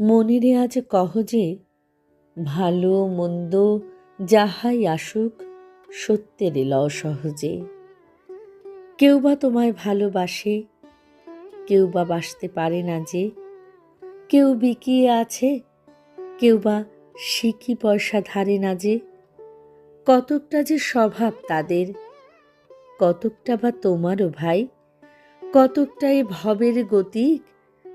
মনিরে আজ কহ যে, ভালো মন্দ যাহাই আসুক, সত্যের লও সহজে। কেউ বা তোমায় ভালোবাসে, কেউ বা বাসতে পারে না যে। কেউ বিকিয়ে আছে, কেউ বা শিখি পয়সা ধারে না যে। কতকটা যে স্বভাব তাদের, কতকটা বা তোমারও ভাই, কতকটা এ ভবের গতিক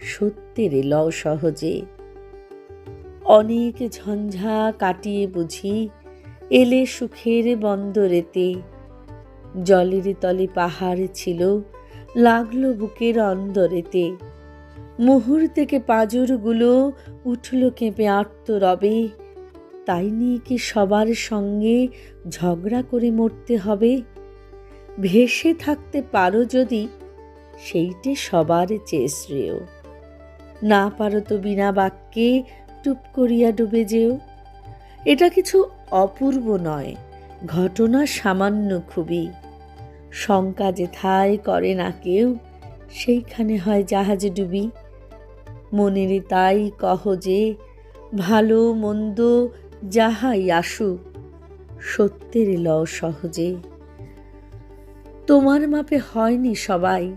সত্যের লও সহজে। অনেক ঝঞ্ঝা কাটিয়ে বুঝি, এলে সুখের বন্দরেতে। জলের তলে পাহাড় ছিল, লাগল বুকের অন্দরেতে। মুহুর থেকে পাঁজরগুলো উঠল কেঁপে আত্ম রবে তাই নিয়ে কি সবার সঙ্গে ঝগড়া করে মরতে হবে? ভেসে থাকতে পারো যদি, সেইটে সবার চেয়ে শ্রেয়। না পারো তো বিনা বাক্যে টুপ করিয়া ডুবে যেও। এটা কিছু অপূর্ব নয়, ঘটনা সামান্য খুবই। শঙ্কা যেথায় করে না কেউ, সেইখানে হয় জাহাজে ডুবি। মনের তাই কহ যে, ভালো মন্দ যাহাই আসুক, সত্যের ল সহজে। তোমার মাপে হয়নি সবাই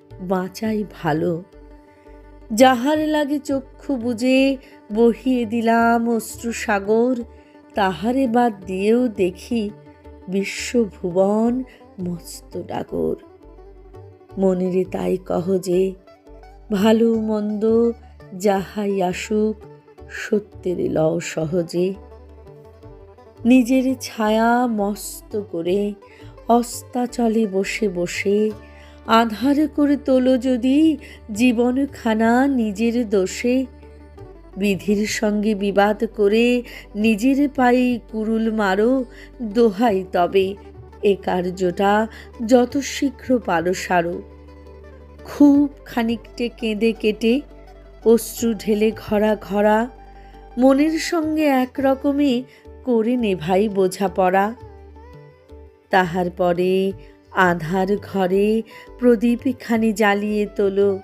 বাঁচাই ভালো। যাহার লাগে চক্ষু বুঝে বহিয়ে দিলাম অশ্রু সাগর, তাহারে বাদ দিয়েও দেখি বিশ্বভুবন মস্ত ডাগর। মনেরে তাই কহ যে, ভালো মন্দ যাহাই আসুক, সত্যের লও সহজে। নিজের ছায়া মস্ত করে, অস্তাচলে বসে বসে আধার করে তোলো যদি জীবনখানা নিজের দোষে। বিধির সঙ্গে বিবাদ করে নিজের পায়ে কুরুল মারো, দোহাই তবে এ কার্যটা যত শীঘ্র পারো সারো। খুব খানিকটে কেঁদে কেটে অশ্রু ঢেলে ঘরা ঘরা মনের সঙ্গে একরকমে করে নেভাই বোঝাপড়া। তাহার পরে আধার ঘরে প্রদীপ খানি জ্বালিয়ে তোলো।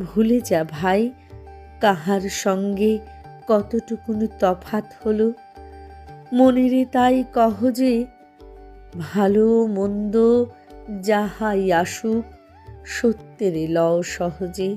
ভুলে যা ভাই, কাহার সঙ্গে কতটুকুন তফাত হলো। মনেরে তাই কহ যে, ভালো মন্দ যাহাই আসুক, সত্যের লও সহজে।